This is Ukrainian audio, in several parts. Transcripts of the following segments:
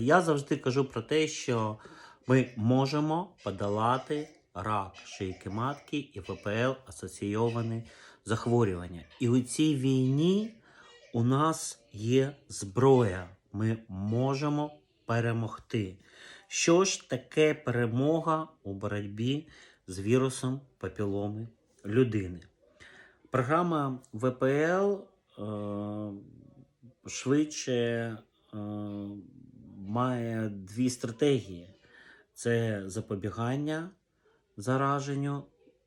я завжди кажу про те, що ми можемо подолати рак шийки матки і ВПЛ асоційовані захворювання. І у цій війні у нас є зброя. Ми можемо перемогти. Що ж таке перемога у боротьбі з вірусом папіломи людини? Програма ВПЛ е, швидше е, має дві стратегії: це запобігання зараженню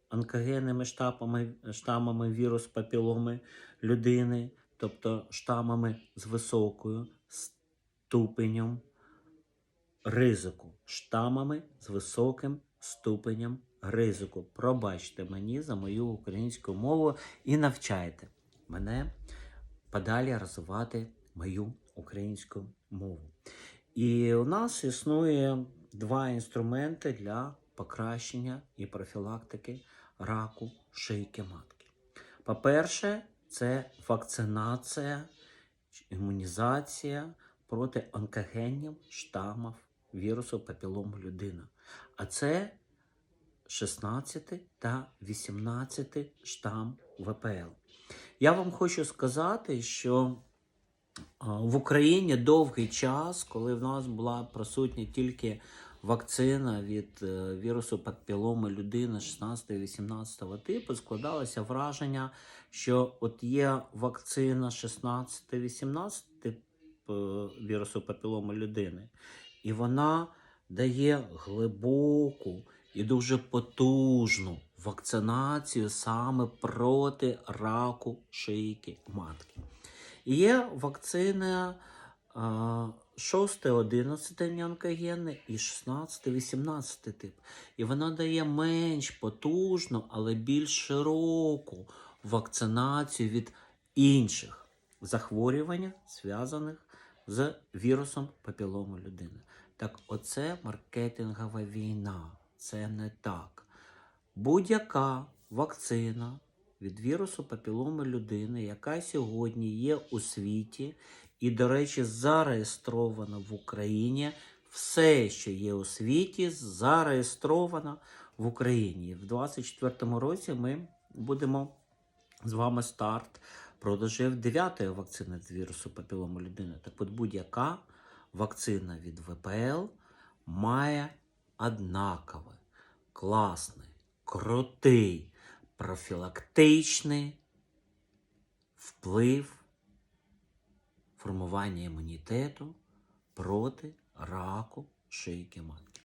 онкогенними штамами, штамами вірус папіломи людини, тобто штамами з високою ступенем ризику, штамами з високим ступенем ризику. Пробачте мені за мою українську мову і навчайте мене подалі розвивати мою українську мову. І у нас існує два інструменти для покращення і профілактики раку шийки матки. По-перше, це вакцинація, імунізація проти онкогенів штамів вірусу папілому людина. А це 16 та 18 штам ВПЛ. Я вам хочу сказати, що в Україні довгий час, коли в нас була присутня тільки вакцина від е, вірусу папіломи людини 16-18 типу, складалося враження, що от є вакцина 16-18 типу е, вірусу папіломи людини, і вона дає глибоку і дуже потужну вакцинацію саме проти раку шийки матки. Є вакцина 6-11 онкогенний і 16-18 тип. І вона дає менш потужну, але більш широку вакцинацію від інших захворювань, зв'язаних з вірусом папілому людини. Так, оце маркетингова війна. Це не так. Будь-яка вакцина від вірусу папіломи людини, яка сьогодні є у світі, і, до речі, зареєстрована в Україні. Все, що є у світі, зареєстровано в Україні. В 2024 році ми будемо з вами старт продажів дев'ятої вакцини від вірусу папілому людини. Так от будь-яка вакцина від ВПЛ має однаковий, класний, крутий, профілактичний вплив формування імунітету проти раку шийки матки.